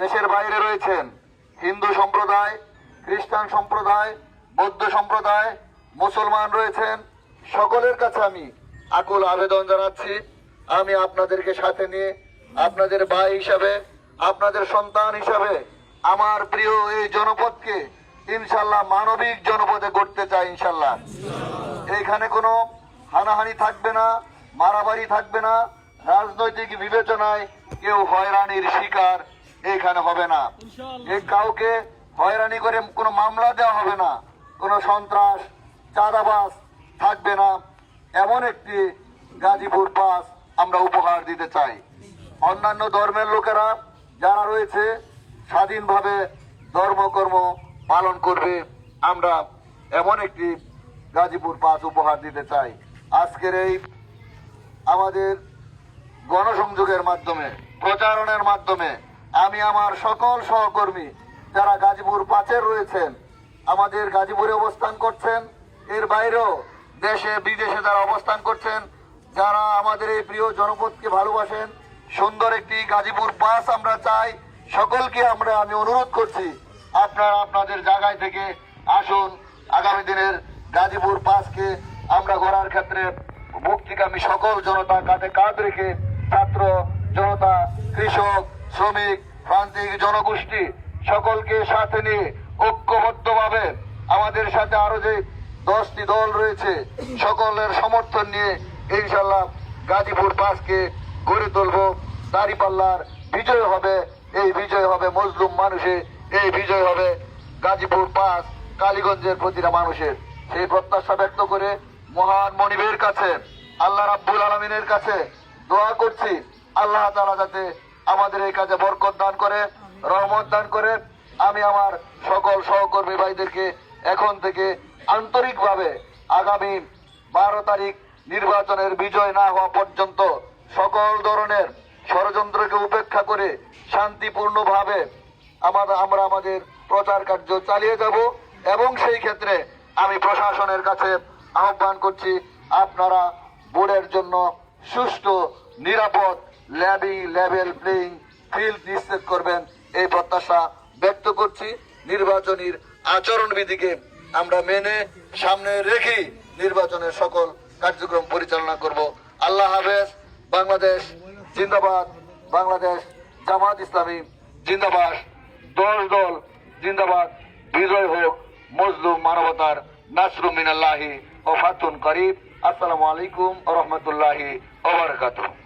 দেশের বাইরে রয়েছেন হিন্দু সম্প্রদায়, খ্রিস্টান সম্প্রদায়, বৌদ্ধ সম্প্রদায়, মুসলমান রয়েছেন। সকলের কাছে আমি আকুল আবেদন জানাচ্ছি। আমি আপনাদেরকে সাথে নিয়ে, আপনাদের ভাই হিসাবে, আপনাদের সন্তান হিসাবে আমার প্রিয় এই জনপদকে ইনশাল্লাহ মানবিক জনপদে করতে চাই ইনশাল্লাহ। এখানে কোনো হানাহানি থাকবে না, মারামারি থাকবে না, রাজনৈতিক বিবেচনায় কেউ হয়রানির শিকার এখানে হবে না। এ কাউকে হয়রানি করে কোনো মামলা দেওয়া হবে না কোনো সন্ত্রাস চাঁদাবাস থাকবে না। এমন একটি গাজীপুর পাস আমরা উপহার দিতে চাই। অন্যান্য ধর্মের লোকেরা যারা রয়েছে স্বাধীনভাবে ধর্মকর্ম পালন করবে আমরা এমন একটি গাজীপুর পাস উপহার দিতে চাই। আজকের এই আমাদের গণসংযোগের মাধ্যমে প্রচারণের মাধ্যমে আমি আমার সকল সহকর্মী যারা গাজীপুর পাঁচের রয়েছেন, আমাদের গাজীপুরে অবস্থান করছেন, এর বাইরেও দেশে, বিদেশে যারা অবস্থান করছেন, যারা আমাদের এই প্রিয় জনপদকে ভালোবাসেন, সুন্দর একটি গাজীপুর বাস আমরা চাই, সকলকে আমরা, আমি অনুরোধ করছি, আপনারা আপনাদের জায়গায় থেকে আসুন, আগামী দিনের গাজীপুর বাসকে আমরা গড়ার ক্ষেত্রে মুক্তিকামী সকল জনতা কাঁধে কাঁধ রেখে ছাত্র, জনতা, কৃষক শ্রমিক, প্রান্তিক জনগোষ্ঠী সকলকে সাথে নিয়ে ঐক্যবদ্ধভাবে আমাদের সাথে আরও যে দশটি দল রয়েছে, সকলের সমর্থন নিয়ে ইনশাল্লাহ গাজীপুর পাসকে গড়ে তুলবো। দাঁড়িপাল্লার বিজয় হবে, এই বিজয় হবে মজলুম মানুষে এই বিজয় হবে গাজীপুর পাস কালীগঞ্জের প্রতিটা মানুষের। সেই প্রত্যাশা ব্যক্ত করে মহান মনিবের কাছে, আল্লাহ রাব্বুল আলমিনের কাছে দোয়া করছি, আল্লাহ তাআলা যাতে আমাদের এই কাজে বরকত দান করে, রহমত দান করে। আমি আমার সকল সহকর্মী ভাইদেরকে এখন থেকে আন্তরিকভাবে আগামী বারো তারিখ নির্বাচনের বিজয় না হওয়া পর্যন্ত সকল ধরনের ষড়যন্ত্রকে উপেক্ষা করে শান্তিপূর্ণভাবে আমাদের আমরা আমাদের প্রচার কার্য চালিয়ে যাব এবং সেই ক্ষেত্রে আমি প্রশাসনের কাছে আহ্বান করছি, আপনারা বোর্ডের জন্য সুষ্ঠু, নিরাপদ ল্যাবি লেভেল প্লেইং ফিল্ড নিশ্চিত করবেন। এই প্রত্যাশা ব্যক্ত করছি। নির্বাচনীর আচরণবিধিকে আমরা মেনে সামনে রেখে নির্বাচনের সকল কার্যক্রম পরিচালনা করব। আল্লাহ হাফেজ। বাংলাদেশ জিন্দাবাদ। বাংলাদেশ জামাত ইসলামী জিন্দাবাদ। দশ দল জিন্দাবাদ। বিজয় হোক মজলুম মানবতার নাসরু মিনাল্লাহি ও ফাতুন করিব। আসসালামু আলাইকুম রহমতুল্লাহি ওবরাকাতুহ